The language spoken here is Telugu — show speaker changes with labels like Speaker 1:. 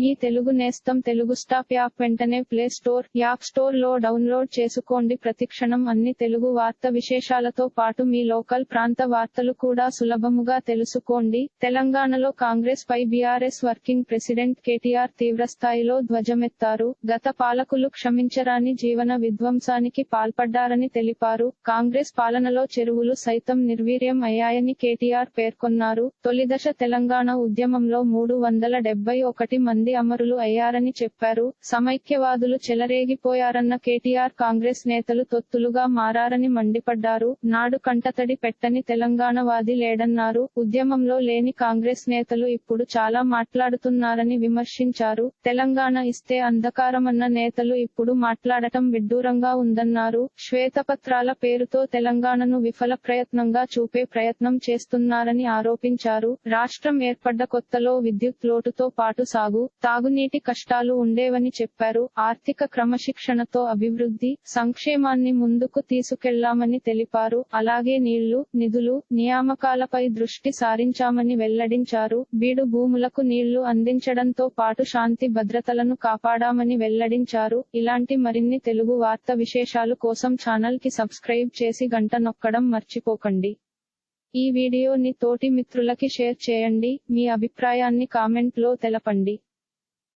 Speaker 1: మీ తెలుగు నేస్తం తెలుగు స్టాప్ యాప్ వెంటనే ప్లే స్టోర్ యాప్ స్టోర్లో డౌన్లోడ్ చేసుకోండి. ప్రతిక్షణం అన్ని తెలుగు వార్త విశేషాలతో పాటు మీ లోకల్ ప్రాంత వార్తలు కూడా సులభముగా తెలుసుకోండి. తెలంగాణలో కాంగ్రెస్ పై బీఆర్ఎస్ వర్కింగ్ ప్రెసిడెంట్ కేటీఆర్ తీవ్రస్థాయిలో ధ్వజమెత్తారు. గత పాలకులు క్షమించరాని జీవన విధ్వంసానికి పాల్పడ్డారని తెలిపారు. కాంగ్రెస్ పాలనలో చెరువులు సైతం నిర్వీర్యం అయ్యాయని కేటీఆర్ పేర్కొన్నారు. తొలిదశ తెలంగాణ ఉద్యమంలో మూడు వందల డెబ్బై ఒకటి మంది అమరులు అయ్యారని చెప్పారు. సమైక్యవాదులు చెలరేగిపోయారన్న కేటీఆర్ కాంగ్రెస్ నేతలు తొత్తులుగా మారారని మండిపడ్డారు. నాడు కంటతడి పెట్టని తెలంగాణవాది లేడన్నారు. ఉద్యమంలో లేని కాంగ్రెస్ నేతలు ఇప్పుడు చాలా మాట్లాడుతున్నారని విమర్శించారు. తెలంగాణ ఇస్తే అంధకారమన్న నేతలు ఇప్పుడు మాట్లాడటం విడ్డూరంగా ఉందన్నారు. శ్వేతపత్రాల పేరుతో తెలంగాణను విఫల ప్రయత్నంగా చూపే ప్రయత్నం చేస్తున్నారని ఆరోపించారు. రాష్ట్రం ఏర్పడ్డ కొత్తలో విద్యుత్ లోటుతో పాటు సాగు తాగునీటి కష్టాలు ఉండేవని చెప్పారు. ఆర్థిక క్రమశిక్షణతో అభివృద్ధి సంక్షేమాన్ని ముందుకు తీసుకెళ్ళామని తెలిపారు. అలాగే నీళ్ళు నిధులు నియామకాలపై దృష్టి సారించామని వెల్లడించారు. బీడు భూములకు నీళ్ళు అందించడంతో పాటు శాంతి భద్రతలను కాపాడామని వెల్లడించారు. ఇలాంటి మరిన్ని తెలుగు వార్త విశేషాలు కోసం ఛానల్కి సబ్స్క్రైబ్ చేసి గంట నొక్కడం మర్చిపోకండి. ఈ వీడియోని తోటి మిత్రులకి షేర్ చేయండి. మీ అభిప్రాయాన్ని కామెంట్లో తెలపండి.